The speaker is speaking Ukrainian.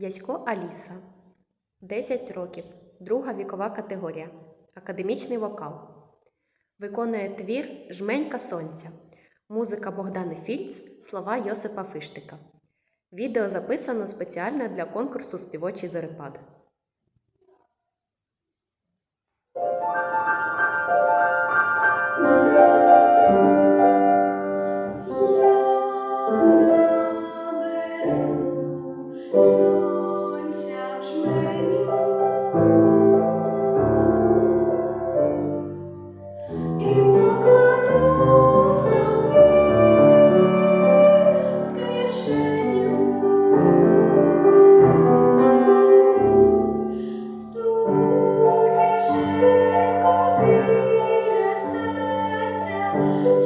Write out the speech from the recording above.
Ясько Аліса. 10 років. Друга вікова категорія. Академічний вокал. Виконує твір Жменька сонця. Музика Богдани Фільц, слова Йосипа Фиштика. Відео записано спеціально для конкурсу Співочий зорепад.